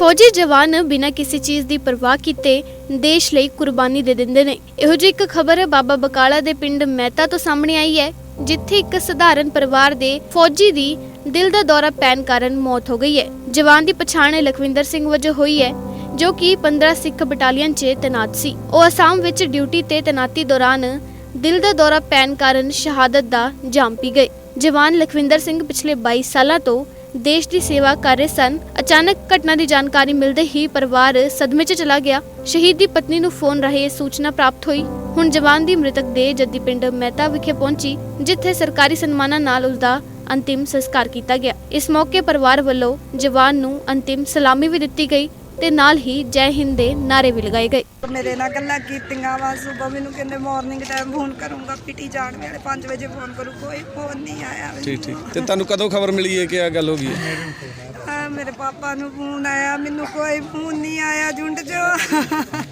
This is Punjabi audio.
ਫੌਜੀ ਜਵਾਨ ਬਿਨਾਂ ਕਿਸੇ ਚੀਜ਼ ਦੀ ਪਰਵਾਹ ਕੀਤੇ ਦੇਸ਼ ਲਈ ਕੁਰਬਾਨੀ ਦੇ ਦਿੰਦੇ ਨੇ। ਇਹੋ ਜਿਹੀ ਇੱਕ ਖਬਰ ਬਾਬਾ ਬਕਾਲਾ ਦੇ ਪਿੰਡ ਮਹਿਤਾ ਤੋਂ ਸਾਹਮਣੇ ਆਈ ਹੈ, ਜਿੱਥੇ ਇੱਕ ਸਧਾਰਨ ਪਰਿਵਾਰ ਦੇ ਫੌਜੀ ਦੀ ਦਿਲ ਦਾ ਦੌਰਾ ਪੈਣ ਕਾਰਨ ਮੌਤ ਹੋ ਗਈ ਹੈ। ਜਵਾਨ ਦੀ ਪਛਾਣ ਲਖਵਿੰਦਰ ਸਿੰਘ ਵਜੋਂ ਹੋਈ ਹੈ, ਜੋ ਕਿ 15 ਸਿੱਖ ਬਟਾਲੀਅਨ 'ਚ ਤੈਨਾਤ ਸੀ। ਉਹ ਅਸਾਮ ਵਿੱਚ ਡਿਊਟੀ ਤੇ ਤੈਨਾਤੀ ਦੌਰਾਨ ਦਿਲ ਦਾ ਦੌਰਾ ਪੈਣ ਕਾਰਨ ਸ਼ਹਾਦਤ ਦਾ ਜਾਮ ਪੀ ਗਏ। ਜਵਾਨ ਲਖਵਿੰਦਰ ਸਿੰਘ ਪਿਛਲੇ 22 ਸਾਲਾਂ ਤੋਂ ਦੇਸ਼ ਦੀ ਸੇਵਾ ਕਰ ਰਹੇ ਸਨ ਅਚਾਨਕ ਘਟਨਾ ਦੀ ਜਾਣਕਾਰੀ ਮਿਲਦੇ ਹੀ ਪਰਿਵਾਰ ਸਦਮੇ 'ਚ ਚਲਾ ਗਿਆ। ਸ਼ਹੀਦ ਦੀ ਪਤਨੀ ਨੂੰ ਫੋਨ ਰਾਹੀਂ ਇਹ ਸੂਚਨਾ ਪ੍ਰਾਪਤ ਹੋਈ। ਹੁਣ ਜਵਾਨ ਦੀ ਮ੍ਰਿਤਕ ਦੇਹ ਜੱਦੀ ਪਿੰਡ ਮਹਿਤਾ ਵਿਖੇ ਪਹੁੰਚੀ ਜਿੱਥੇ ਸਰਕਾਰੀ ਸਨਮਾਨਾਂ ਨਾਲ ਉਸ ਦਾ ਅੰਤਿਮ ਸੰਸਕਾਰ ਕੀਤਾ ਗਿਆ। ਇਸ ਮੌਕੇ ਪਰਿਵਾਰ ਵੱਲੋਂ ਜਵਾਨ ਨੂੰ ਅੰਤਿਮ ਸਲਾਮੀ ਵੀ ਦਿੱਤੀ ਗਈ ਤੇ ਨਾਲ ਹੀ ਜੈ ਹਿੰਦ ਦੇ ਨਾਰੇ ਵੀ ਲਗਾਏ ਗਏ। ਮੇਰੇ ਨਾਲ ਗੱਲਾਂ ਕੀਤੀਆਂ ਵਾ ਸਵੇਰ ਮੈਨੂੰ ਕਹਿੰਦੇ ਮਾਰਨਿੰਗ ਟਾਈਮ ਫੋਨ ਕਰੂੰਗਾ ਪੀਟੀ ਜਾਣ ਵੇਲੇ 5 ਵਜੇ ਫੋਨ ਕਰੂ ਕੋਈ ਫੋਨ ਨਹੀਂ ਆਇਆ। ਠੀਕ ਠੀਕ। ਤੇ ਤੁਹਾਨੂੰ ਕਦੋਂ ਖਬਰ ਮਿਲੀ ਹੈ ਕਿ ਆ ਗੱਲ ਹੋ ਗਈ ਹੈ? ਮੇਰੇ ਪਾਪਾ ਨੂੰ ਫੋਨ ਆਇਆ ਮੈਨੂੰ ਕੋਈ ਫੋਨ ਨਹੀਂ ਆਇਆ ਝੁੰਡ ਚੋਂ।